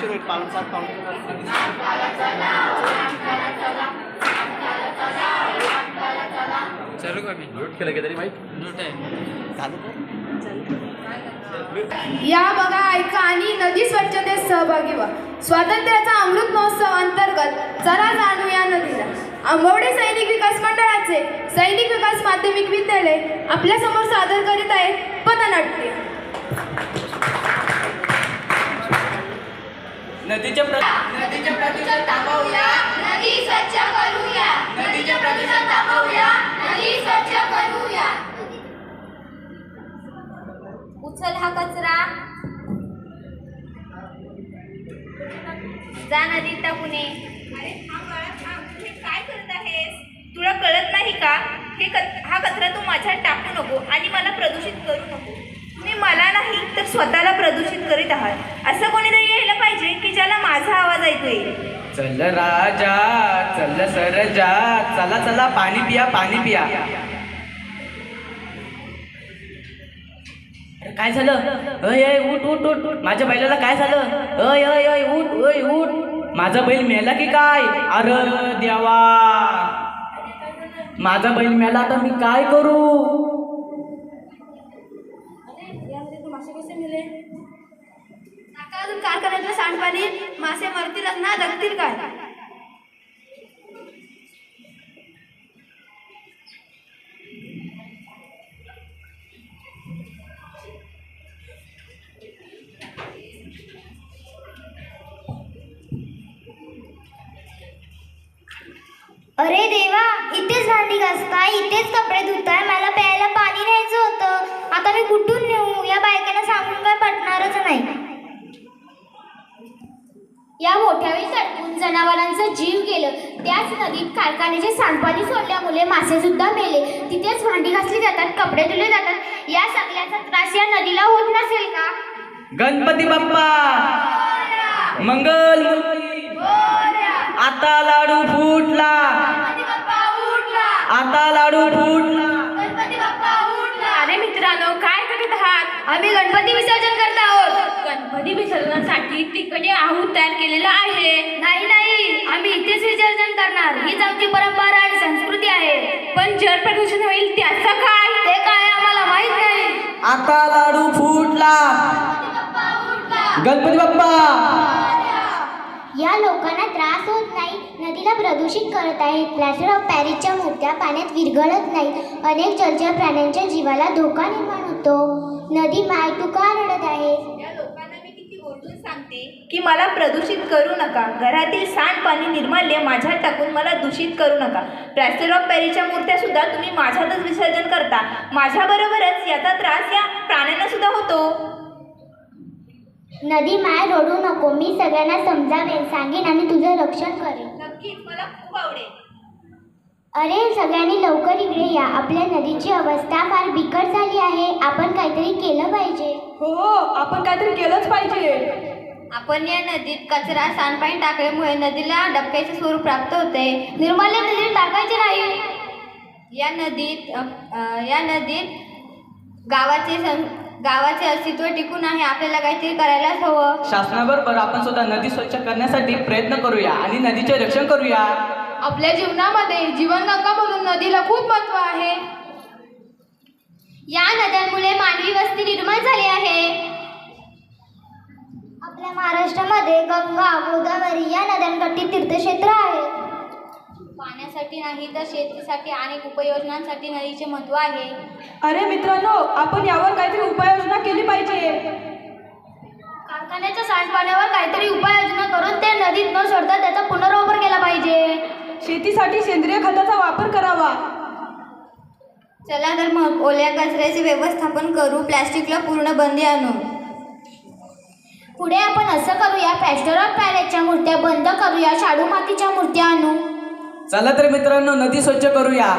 पाऊण सात पाऊण वाजता. चालू का मी. म्यूट केलं की तरी माहीत? नोट आहे. झालं या बघा ऐका आणि नदी स्वच्छतेत सहभागी व्हा. स्वातंत्र्याचा अमृत महोत्सव अंतर्गत चला जाणू या नदीला. आंबवडे सैनिक विकास मंडळाचे सैनिक विकास माध्यमिक विद्यालय आपल्यासमोर सादर करीत आहेत पथनाट्य नदीच्या प्र नदीचे प्रदूषण थांबवूया नदी स्वच्छ करूया. नदीचे प्रदूषण थांबवूया नदी स्वच्छ करूया. उचल हा कचरा. जा नदीत टाकून ये अरे थांब बाळा थांब. हे काय करत आहेस? तुला कळत नाही का? हे कच हा कचरा तू माझ्यात टाकू नको आणि मला प्रदूषित करू नको. तुम्ही मला नाही तर स्वतःला प्रदूषित करीत आहात. असं कोणीतरी ज्याला माझा आवाज ऐकू येईल. चल राजा चल सरजा चला चला पाणी पिया पाणी पिया. अरे काय झालं? अय अय उठ उठ उठ उठ. माझ्या बैलाला काय झालं? अय अय अय उठ अय उठ. माझा बैल मेला की काय? अरे देवा. माझा बैल मेला तर मी काय करू? अजून कारखान्यातलं सांडपाणी मासे मरतीलच ना जगतील काय? अरे देवा इथेच भांडी घासताय इथेच कपडे धुताय मला प्यायला पाणी न्यायचं होतं. आता मी कुठून नेऊ? या बायकांना सांगून काय पटणारच नाही. या मोठ्या वेळी अडकून जनावरांचं जीव गेलं. त्याच नदीत कारखान्याचे सांडपाणी सोडल्यामुळे मासे सुद्धा मेले. तिथेच भांडी घासली जातात कपडे धुले जातात. या सगळ्याचा त्रास या नदीला होत नसेल का? गणपती बाप्पा! मंगल आता लाडू फुटला. आता लाडू फुटला अरे मित्रांनो काय करीत आहात. आम्ही गणपती विसर्जन करत आहोत. गणपती विसर्जनासाठी तिकडे आहूत तयार केलेला आहे. नाही नाही. आम्ही इथेच विसर्जन करणार. हीच आमची परंपरा आणि संस्कृती आहे. पण जल प्रदूषण होईल त्याचं काय? ते काय आम्हाला माहीत नाही. आता लाडू फुटला. गणपती बाप्पा! या लोकांना त्रास होत नाही नदीला प्रदूषित करत आहेत प्लॅस्टर ऑफ पॅरिसच्या मूर्त्या पाण्यात विरघळत नाहीत अनेक जलचर प्राण्यांच्या जीवाला धोका निर्माण होतो. नदी माय तू का रडत आहे या लोकांना मी किती ओरडून सांगते की मला प्रदूषित करू नका. घरातील सांडपाणी निर्माल्य माझ्यात टाकून मला दूषित करू नका. प्लॅस्टर ऑफ पॅरिसच्या मूर्त्या सुद्धा तुम्ही माझ्यातच विसर्जन करता. माझ्याबरोबरच याचा त्रास या प्राण्यांना सुद्धा होतो. नदी माय रडू नको. मी सगळ्यांना समजावेन. सांगेन आणि तुझं रक्षण करेन. नक्कीच. मला खूप आवडेल. अरे सगळ्यांनी लवकर इकडे या. आपल्या नदीची अवस्था फार बिकट झाली आहे. आपण काहीतरी केलं पाहिजे. हो आपण काहीतरी केलंच पाहिजे. आपण या नदीत कचरा सांडपाणी टाकल्यामुळे नदीला डबक्याचे स्वरूप प्राप्त होते. निर्माल्य नदीत टाकायचे नाही. या नदीत अ, अ, या नदीत गावाचे सं गावाचे अस्तित्व टिकून आहे. आपल्याला काहीतरी करायलाच हवं. शासनाबरोबर आपण सुद्धा नदी स्वच्छ करण्यासाठी प्रयत्न करूया आणि नदीचे रक्षण करूया. आपल्या जीवनामध्ये जीवनगंगा खूप महत्त्व आहे. या नद्यांमुळे मानवी वस्ती निर्माण झाली आहे. आपल्या महाराष्ट्रामध्ये गंगा गोदावरी या नद्यांकाठी तीर्थक्षेत्र आहेत पाण्यासाठी नाही तर शेतीसाठी अनेक उपयोजनांसाठी नदीचे महत्त्व आहे. अरे मित्रांनो आपण यावर काहीतरी उपाययोजना केली पाहिजे. कारखान्याच्या सांडपाण्यावर काहीतरी उपाययोजना करून ते नदीत न सोडता त्याचा पुनर्वापर केला पाहिजे. शेतीसाठी सेंद्रिय खताचा वापर करावा. चला तर मग ओल्या कचऱ्याचे व्यवस्थापन करू प्लॅस्टिकला पूर्ण बंदी आणू. पुढे आपण असं करूया प्लॅस्टर ऑफ पॅरेटच्या मूर्त्या बंद करूया शाडू मातीच्या मूर्त्या आणू. चला तर मित्रांनो नदी स्वच्छ करूया.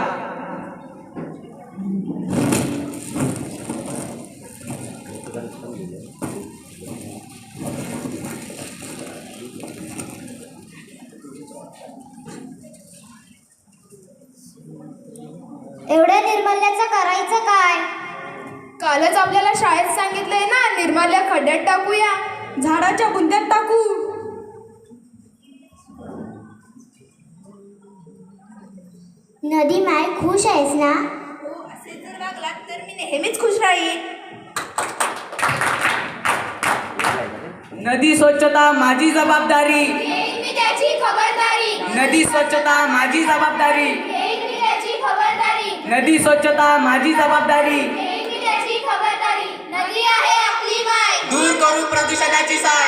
एवढ्या निर्मल्याचं करायचं काय? कालच आपल्याला शाळेत सांगितलंय ना निर्मल्या खड्ड्यात टाकूया झाडाच्या बुंद्यात टाकू. नदी माय खुश आहेस ना? हो, असे जर वागलात तर मी नेहमीच खुश राहील नदी स्वच्छता माझी जबाबदारी. मी नदी स्वच्छता माझी जबाबदारी. नदी स्वच्छता माझी जबाबदारी. मी त्याची खबरदारी. नदी आहे आपली माय. दूर करू प्रदूषणाची साय